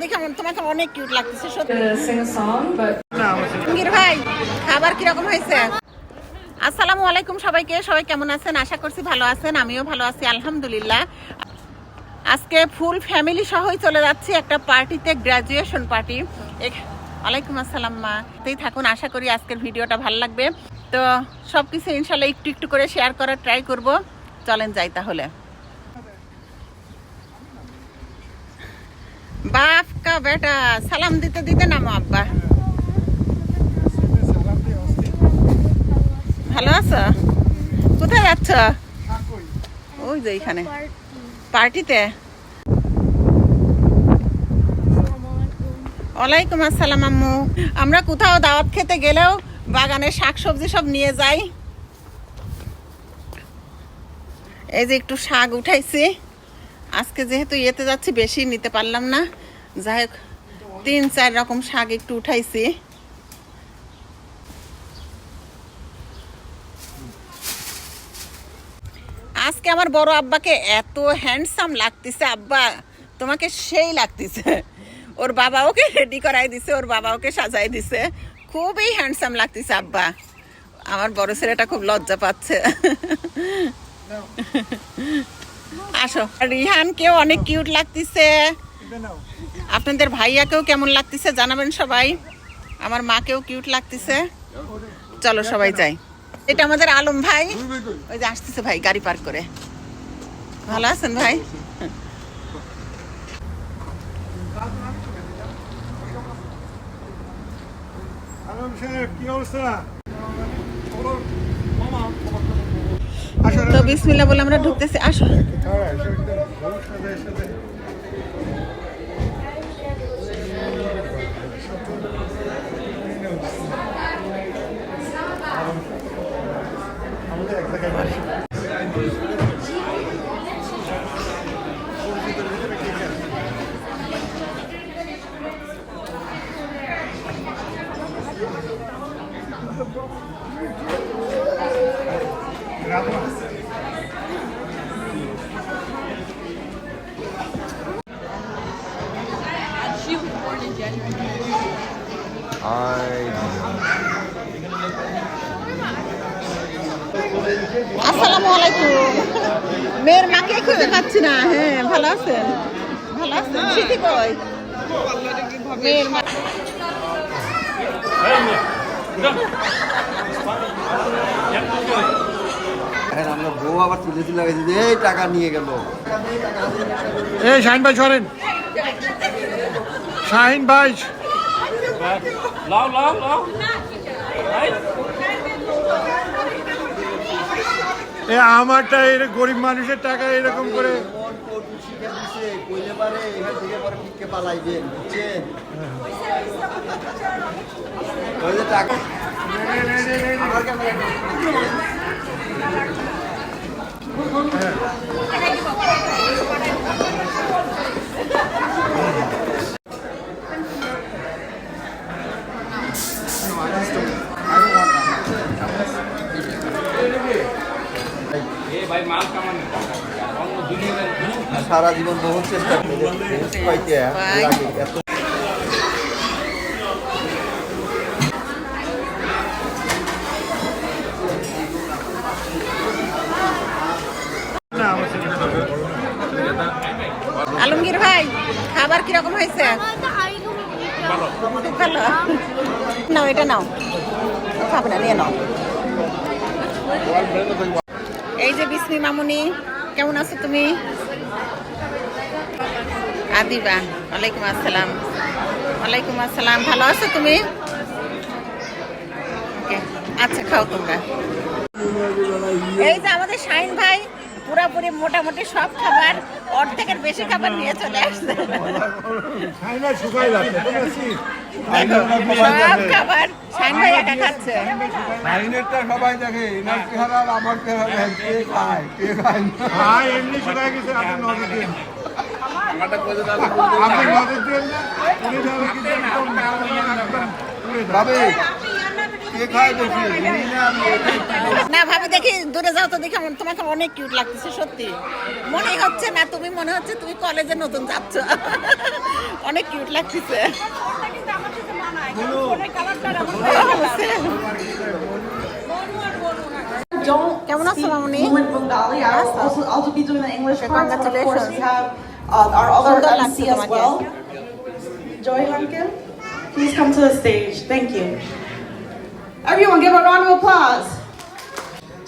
দেখে আমার- তোমাকে অনেক কিউট লাগতেছে সত্যি। ভাই খাবার কীরকম হয়েছে? আসসালামু আলাইকুম সবাইকে সবাই কেমন আছেন? আশা করছি ভালো আছেন আমিও ভালো আছি আলহামদুলিল্লাহ। আজকে ফুল ফ্যামিলি সহই চলে যাচ্ছি একটা পার্টিতে গ্র্যাজুয়েশন পার্টি। ওয়ালাইকুম আসসালাম মা। তেই থাকুন আশা করি আজকের ভিডিওটা ভালো লাগবে। তো সব কিছু ইনশাল্লাহ একটু একটু করে শেয়ার করার ট্রাই করব। চলেন যাই তাহলে। বাপ কা বেটা, সালাম দিতে দিতে নামো, আব্বা। ভালো আছো? কোথায় যাচ্ছ? ওই যে এখানে। পার্টিতে? ওয়ালাইকুম আসসালাম, আম্মু। আমরা কোথাও দাওয়াত খেতে গেলেও বাগানে শাকসবজি সব নিয়ে যাই। এই যে একটু শাক উঠাইছি। আজকে যেহেতু ইয়েতে যাচ্ছি বেশি নিতে পারলাম না। যাই হোক, তিন, চার রকম শাক একটু উঠাইছি। আজকে আমার বড় আব্বাকে এত হ্যান্ডসাম লাগতেছে, আব্বা, তোমাকে সেই লাগতেছে। ওর বাবা ওকে রেডি করাই দিছে, ওর বাবা ওকে সাজাই দিছে। খুবই হ্যান্ডসাম লাগতেছে, আব্বা। আমার বড় ছেলেটা খুব লজ্জা পাচ্ছে। আসো। রিহানকেও অনেক কিউট লাগতেছে। আপনাদের ভাইয়াকেও কেমন লাগতেছে জানাবেন সবাই। আমার মাকেও কিউট লাগতেছে। চলো সবাই যাই। এটা আমাদের আলম ভাই। ওই যে আসতেছে ভাই, গাড়ি পার্ক করে। ভালো আছেন ভাই? কি অবস্থা? তো বিসমিল্লা বলে আমরা ঢুকতেছি আসো। আমাদের এক আলাইকুম। মেয়ের মাকে খুঁজে পাচ্ছি না। হ্যাঁ ভালো আছেন ভালো আছেন স্মৃতি কই? মেয়ের মা আমরা বউ আবার তুলে এই টাকা নিয়ে গেল। এই শাহিন ভাই সরেন। শাহিন ভাই লাও লাও লাও। এ আমারটা এর গরিব মানুষের টাকা এরকম করে। শিখে দিছে কইলে পারে এখান থেকে পরে পিককে পালাইবেন বুঝছেন ওই যে টাকা আমার ক্যামেরা এ ভাই মাল কামানো অন্য দুনিয়ার সারা জীবন বহুত চেষ্টা পাইতে এত আলমগীর ভাই খাবার কীরকম হয়েছে? ভালো। নাও এটা নাও। খাবে না নিয়ে নাও। এই যে বিসমি মামুনি, কেমন আছো তুমি? আদিবা ওয়ালাইকুম আসসালাম। ওয়ালাইকুম আসসালাম, ভালো আছো তুমি? আচ্ছা খাও তোমরা। এই যে আমাদের শাইন ভাই, পুরাপুরি মোটামুটি সব খাবার অর্ধেকের বেশি খাবার নিয়ে চলে আসছে। সব খাবার শাইন একা খাচ্ছে। লাইনেরটা সবাই দেখে এনার চেহারা আর আমার চেহারা কে খায় কে খায় না। এমনি শুকাই গেছে আপনি নজর দিন। আপনি নজর দিন না উনি ধরো কিন্তু একদম যাবে। না ভাবি দেখি দূরে যাও তো দেখি তোমাকে অনেক কিউট লাগতেছে সত্যি মনে হচ্ছে না তুমি মনে হচ্ছে তুমি কলেজে নতুন যাচ্ছ অনেক কিউট লাগতেছে কেমন আছো course, congratulations. uh, our other MC as well. Joy Hankin, please come to the stage. Thank you. Everyone, give a round of applause.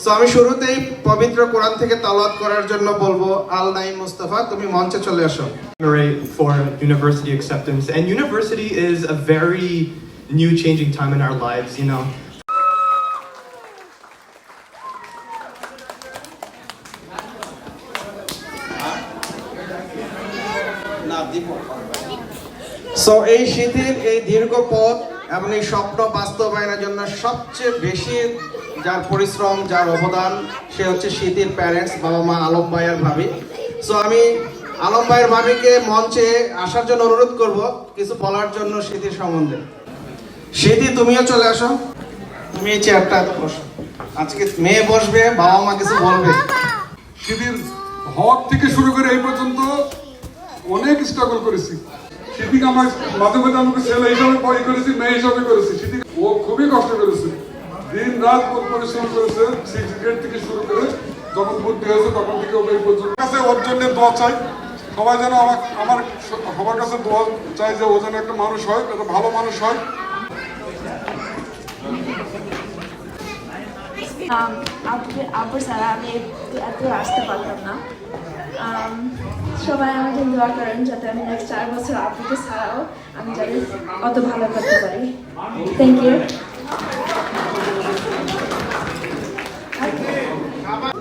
So আমি শুরুতেই পবিত্র কোরআন থেকে তালাওয়াত করার জন্য বলবো আল নাইম মুস্তাফা তুমি মঞ্চে চলে আসো commemorate for university acceptance. And university is a very new changing time in our lives, you know. So এই শীতের এই দীর্ঘ পথ এই স্বপ্ন বাস্তবায়নের জন্য সবচেয়ে বেশি যার পরিশ্রম, যার অবদান, সে হচ্ছে শীতের প্যারেন্টস বাবা মা আলম ভাইয়ের ভাবি। সো আমি আলম ভাইয়ের ভাবিকে মঞ্চে আসার জন্য অনুরোধ করব কিছু বলার জন্য স্মৃতির সম্বন্ধে। স্মৃতি, তুমিও চলে আসো। তুমি এই চেয়ারটা বসো। আজকে মেয়ে বসবে, বাবা মা কিছু বলবে। সিঁথির হক থেকে শুরু করে এই পর্যন্ত অনেক স্ট্রাগল করেছি। সিদ্দিক আমার মাঝে মাঝে আমাকে ছেলে হিসাবে পয় করেছি, মেয়ে হিসাবে করেছি। সিদ্দিক ও খুবই কষ্ট করেছে। দিন রাত ওর পরিশ্রম করেছে সিক্স গ্রেড থেকে শুরু করে যখন ভর্তি হয়েছে তখন থেকে ওকে পর্যন্ত কাছে ওর জন্য দোয়া চাই। সবাই যেন আমার আমার সবার কাছে দোয়া চাই যে ও যেন একটা মানুষ হয়, একটা ভালো মানুষ হয়। আপনি আপুর আমি এত আসতে পারতাম না। সবাই আমাকে দোয়া করেন যাতে আমি নেক্সট চার বছর আপুকে ছাড়াও আমি যাতে অত ভালো করতে পারি। Thank you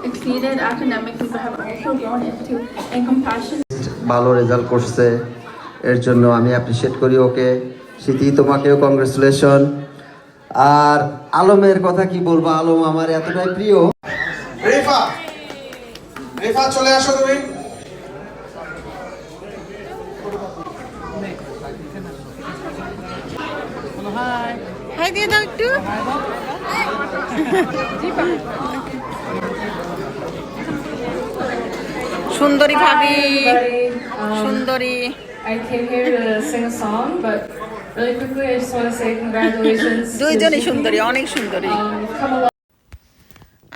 Exceeded academically but have also grown into a compassion. ভালো রেজাল্ট করছে এর জন্য আমি অ্যাপ্রিসিয়েট করি ওকে। স্মৃতি তোমাকেও কংগ্রেচুলেশন আর আলমের কথা কি বলব? আলম আমার এতটাই প্রিয়। রেফা! রেফা চলে আসো তুমি। হাই দিয়ে দাও একটু। সুন্দরী ভাবি সুন্দরী। দুইজনই সুন্দরী অনেক সুন্দরী।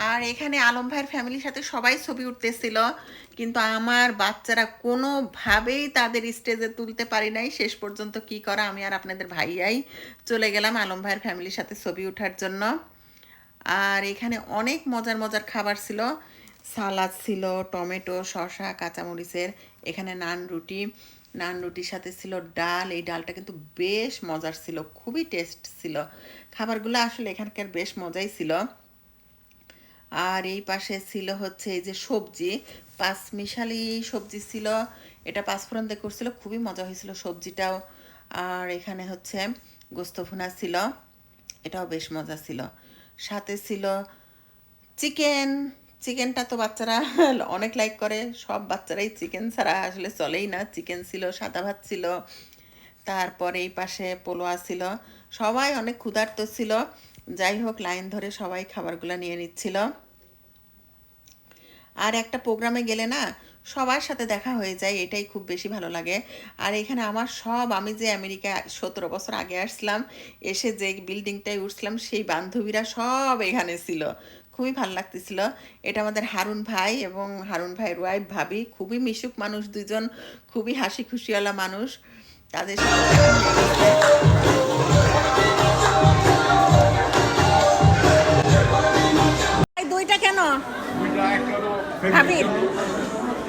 আর এখানে আলম ভাইয়ের ফ্যামিলির সাথে সবাই ছবি উঠতেছিল, কিন্তু আমার বাচ্চারা কোনোভাবেই তাদের স্টেজে তুলতে পারি নাই। শেষ পর্যন্ত কি করা, আমি আর আপনাদের ভাইয়াই চলে গেলাম আলম ভাইয়ের ফ্যামিলির সাথে ছবি ওঠার জন্য। আর এখানে অনেক মজার মজার খাবার ছিল। সালাদ ছিল, টমেটো, শসা, কাঁচামরিচের, এখানে নান রুটি। নান রুটির সাথে ছিল ডাল, এই ডালটা কিন্তু বেশ মজার ছিল, খুবই টেস্ট ছিল। খাবারগুলো আসলে এখানকার বেশ মজাই ছিল। আর এই পাশে ছিল হচ্ছে এই যে সবজি। পাঁচ মিশালি সবজি ছিল। এটা পাঁচফোড়ন দিয়ে করছিল। খুবই মজা হয়েছিল সবজিটাও। আর এখানে হচ্ছে গোস্ত ভুনা ছিল। এটাও বেশ মজা ছিল। সাথে ছিল চিকেন। চিকেনটা তো বাচ্চারা অনেক লাইক করে। সব বাচ্চারাই চিকেন ছাড়া আসলে চলেই না। চিকেন ছিল, সাদা ভাত ছিল। তারপরে এই পাশে পোলোয়া ছিল। সবাই অনেক ক্ষুধার্ত ছিল। যাই হোক, লাইন ধরে সবাই খাবারগুলো নিয়ে নিচ্ছিল। আর একটা প্রোগ্রামে গেলে না, সবার সাথে দেখা হয়ে যায়, এটাই খুব বেশি ভালো লাগে। আর এখানে আমার সব, আমি যে আমেরিকা সতেরো বছর আগে আসলাম, এসে যে বিল্ডিংটায় উঠছিলাম, সেই বান্ধবীরা সব এখানে ছিল। খুবই ভালো লাগতেছিল। এটা আমাদের হারুন ভাই এবং হারুন ভাইয়ের ওয়াইফ ভাবি। খুবই মিশুক মানুষ দুজন খুবই হাসি খুশিওয়ালা মানুষ। তাদের সাথে দুইটা কেন?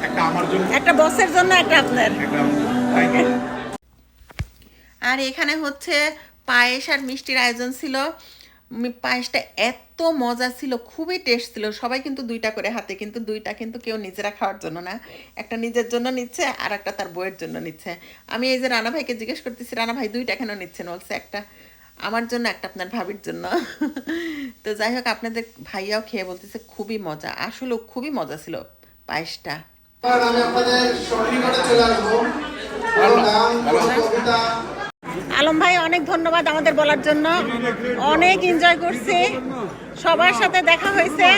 একটা ভাবির বসের জন্য। একটা আপনার। আর এখানে হচ্ছে পায়েস আর মিষ্টির আয়োজন ছিল। পায়েসটা এত মজা ছিল খুবই টেস্ট ছিল। সবাই কিন্তু দুইটা করে হাতে কিন্তু দুইটা কিন্তু কেউ নিজেরা খাওয়ার জন্য না। একটা নিজের জন্য নিচ্ছে আর একটা তার বইয়ের জন্য নিচ্ছে। আমি এই যে রানা ভাইকে জিজ্ঞেস করতেছি রানা ভাই দুইটা কেন নিচ্ছেন? বলছে একটা আমার জন্য একটা আপনার ভাবির জন্য। তো যাই হোক আপনাদের ভাইয়াও খেয়ে বলতেছে খুবই মজা। আসলেও খুবই মজা ছিল পায়েসটা। আলম ভাই। অনেক ধন্যবাদ আমাদের বলার জন্য। অনেক এনজয় করছি। সবার সাথে দেখা হয়েছে।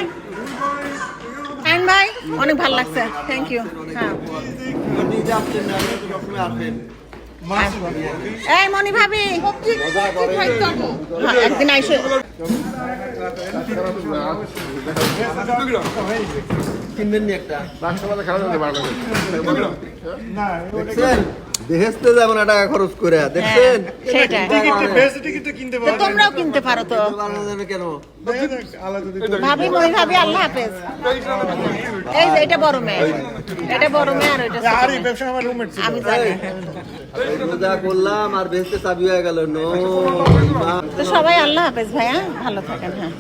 ভাই অনেক ভালো লাগছে। থ্যাংক ইউ হ্যাঁ। এই মনি ভাবি হ্যাঁ, একদিন আইসো। কিনবেন নি দেখছেন দেহেস্তে যেমন টাকা খরচ করে দেখছেন? তোমরাও কিনতে পারো তো। কেন? ভাবি মই ভাবি আল্লাহ হাফেজ। এই যে এটা বড় মেয়ে। এটা বড় মেয়ে আর মেয়ে। আমি জানি। রোজা করলাম আর বেহেস্তে চাবি হয়ে গেল নো। তো সবাই আল্লাহ হাফেজ ভাইয়া ভালো থাকেন হ্যাঁ।